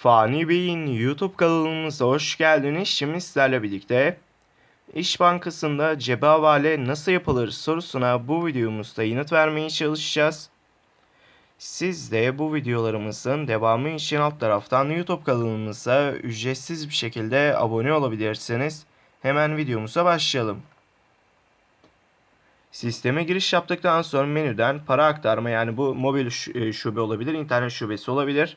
Fani Bey'in YouTube kanalımıza hoş geldiniz. Şimdi sizlerle birlikte İş Bankası'nda cebe havale nasıl yapılır sorusuna bu videomuzda yanıt vermeye çalışacağız. Siz de bu videolarımızın devamı için alt taraftan YouTube kanalımıza ücretsiz bir şekilde abone olabilirsiniz. Hemen videomuza başlayalım. Sisteme giriş yaptıktan sonra menüden para aktarma yani bu mobil e, şube olabilir, internet şubesi olabilir.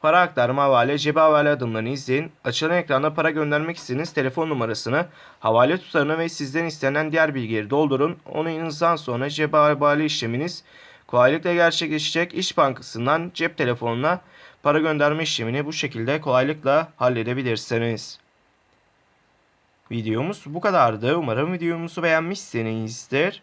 Para aktarma havale, cebe havale adımlarını izleyin. Açılan ekranda para göndermek istediğiniz telefon numarasını, havale tutarını ve sizden istenen diğer bilgileri doldurun. Onayınızdan sonra cebe havale işleminiz kolaylıkla gerçekleşecek. İş Bankası'ndan cep telefonuna para gönderme işlemini bu şekilde kolaylıkla halledebilirsiniz. Videomuz bu kadardı. Umarım videomuzu beğenmişsinizdir.